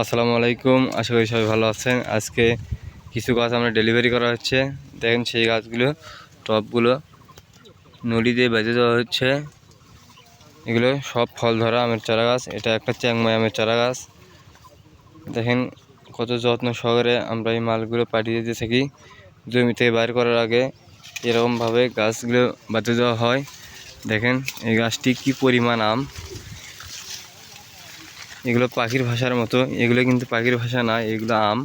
আসসালামু আলাইকুম। আশা করি সবাই ভালো আছেন। আজকে কিছু গাছ আমরা ডেলিভারি করা হচ্ছে। দেখেন সেই গাছগুলো টবগুলো নলি দিয়ে বেঁধে দেওয়া হচ্ছে। এগুলো সব ফল ধরা আমের চারা গাছ। এটা একটা চ্যাংমাই আমের চারা গাছ। দেখেন কত যত্ন সহকারে আমরা এই মালগুলো পাঠিয়ে দিয়ে থাকি জমি থেকে বাইর করার আগে। এরকমভাবে গাছগুলো বাঁধে দেওয়া হয়। দেখেন এই গাছটি কি পরিমাণ আম। এগুলো পাখির ভাষার মতো, এগুলো কিন্তু পাখির ভাষা না, এগুলো আম।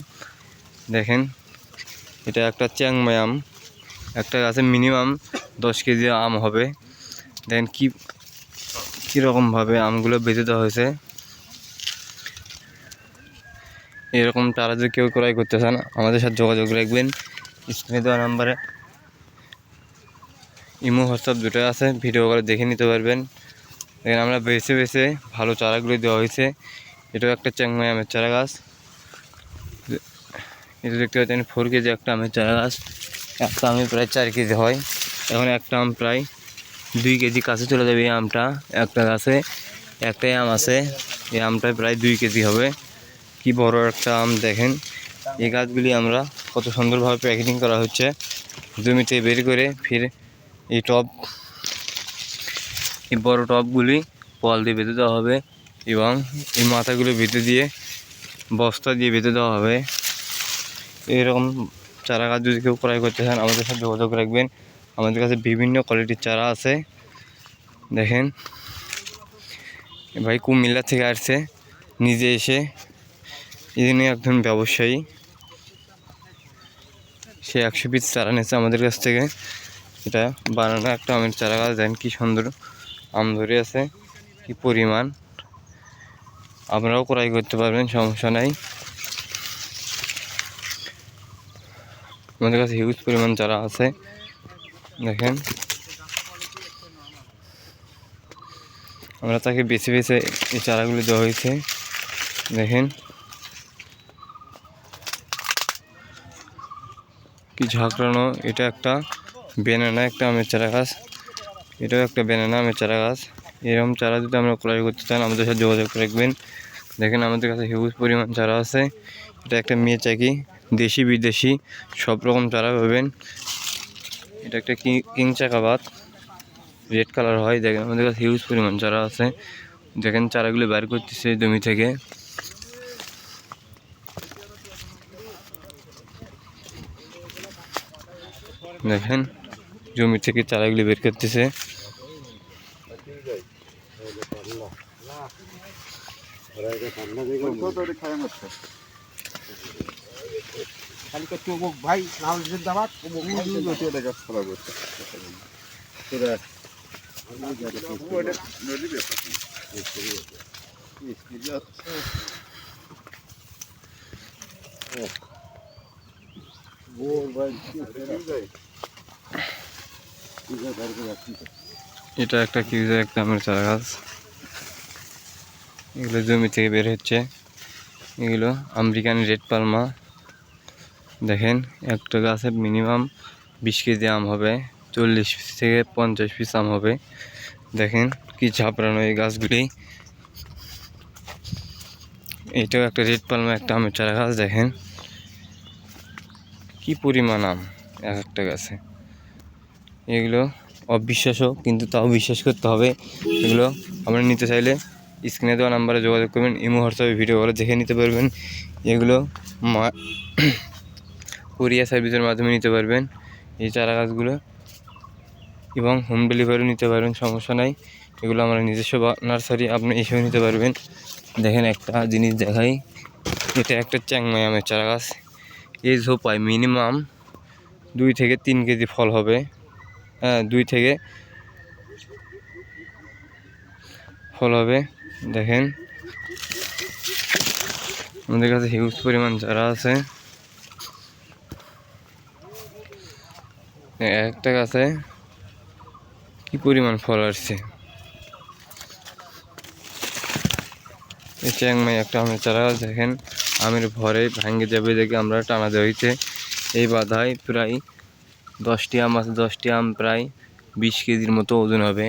দেখেন, এটা একটা চ্যাংমাই আম, একটা গাছে মিনিমাম দশ কেজি আম হবে। দেখেন কি কীরকমভাবে আমগুলো বেঁধে দেওয়া হয়েছে। এরকম তারা যদি কেউ ক্রয় করতে চান, আমাদের সাথে যোগাযোগ রাখবেন। স্ক্রিনে দেওয়া নাম্বারে ইমো, হোয়াটসঅ্যাপ দুটো আছে, ভিডিও করে দেখে নিতে পারবেন। দেখেন আমরা বেছে বেছে ভালো চারাগুলো দেওয়া হয়েছে। এটাও একটা চ্যাংমাই আমের চারা গাছ। এটা দেখতে পাচ্ছেন ফোর কেজি একটা আমের চারা গাছ। একটা আমে প্রায় চার কেজি হয়। এখন একটা আম প্রায় দুই কেজি কাছে চলে যাবে এই আমটা একটা গাছে। একটাই আম আছে। এই আমটা প্রায় দুই কেজি হবে। কি বড় একটা আম দেখেন। এই গাছগুলি আমরা কত সুন্দরভাবে প্যাকেটিং করা হচ্ছে। জমিতে বের করে ফির এই টব এই বড় টবগুলি পল দিয়ে বেঁধে দেওয়া হবে এবং এই মাথাগুলো বেঁধে দিয়ে, বস্তা দিয়ে বেঁধে দেওয়া হবে। এরকম চারা গাছ যদি কেউ ক্রয় করতে চান, আমাদের সাথে যোগাযোগ রাখবেন। আমাদের কাছে বিভিন্ন কোয়ালিটির চারা আছে। দেখেন ভাই কুমিল্লা থেকে আসছে, নিজে এসে। ইনি একজন ব্যবসায়ী, সে একশো পিস চারা নিয়েছে আমাদের কাছ থেকে। এটা বানানো একটা আমের চারা গাছ দেন কী সুন্দর। আম ধরে আছে, কি পরিমাণ? আপনারাও ক্রয় করতে পারবেন, সমস্যা নাই। আমাদের কাছে হিউজ পরিমাণ চারা আছে, দেখেন। আমরা তাকে বেছে বেছে এই চারাগুলো দেওয়া হয়েছে, দেখেন। কি ঝাঁকড়ানো, এটা একটা বেনানা, একটা আমের চারা গাছ। এটাও একটা বেনানা আমের চারা গাছ। এরকম চারা যদি আমরা ক্রয় করতে চান, আমাদের সাথে যোগাযোগ রাখবেন। দেখেন আমাদের কাছে হিউজ পরিমাণ চারা আছে। এটা একটা মেয়ে চাকি দেশি, বিদেশি, সব রকম চারা পাবেন। এটা একটা কি- চাকাবাত রেড কালার হয়, দেখেন আমাদের কাছে হিউজ পরিমাণ চারা আছে। দেখেন চারাগুলো বের করতেছে জমি থেকে। দেখেন, জমি থেকে চারাগুলি বের করতেছে। ভাই চুবুক ভাই এটা একটা কিউজা একটা আমের চারা গাছ। এগুলো জমি থেকে বের হচ্ছে। এগুলো আমেরিকান রেড পালমা। দেখেন, একটা গাছে মিনিমাম বিশ কেজি আম হবে, চল্লিশ পিস থেকে পঞ্চাশ পিস আম হবে। দেখেন কি ঝাপড়ানো এই গাছগুলি। এটাও একটা রেড পালমা, একটা আমের চারা গাছ, দেখেন। কি পরিমাণ আম এক একটা গাছে। এগুলো অবিশ্বাসও, কিন্তু তাও বিশ্বাস করতে হবে। এগুলো আমরা নিতে চাইলে স্ক্রিনে দেওয়া নাম্বারে যোগাযোগ করবেন, ইমো, হোয়াটসঅ্যাপে, ভিডিও করে দেখে নিতে পারবেন। এগুলো কোরিয়া সার্ভিসের মাধ্যমে নিতে পারবেন। এই চারা গাছগুলো। এবং হোম ডেলিভারিও নিতে পারবেন, সমস্যা নাই। এগুলো আমরা নিজস্ব নার্সারি, আপনি এসেও নিতে পারবেন। দেখেন একটা জিনিস দেখাই। এটা একটা চ্যাংমাই আমের চারা গাছ। এই ঝোপায় মিনিমাম দুই থেকে তিন কেজি ফল হবে। হ্যাঁ দুই থেকে ফল হবে। দেখেন। আমাদের কাছে হিউজ পরিমাণ চারা আছে। একটা গাছে কি পরিমাণ ফল আসছে? চ্যাংমাই একটা আমের চারা গাছ দেখেন। আমের ভরে ভাঙ্গে যাবে দেখে আমরা টানা হয়েছে এই বাধায় প্রায় দশটি আম আছে, দশটি আম প্রায় বিশ কেজির মতো ওজন হবে।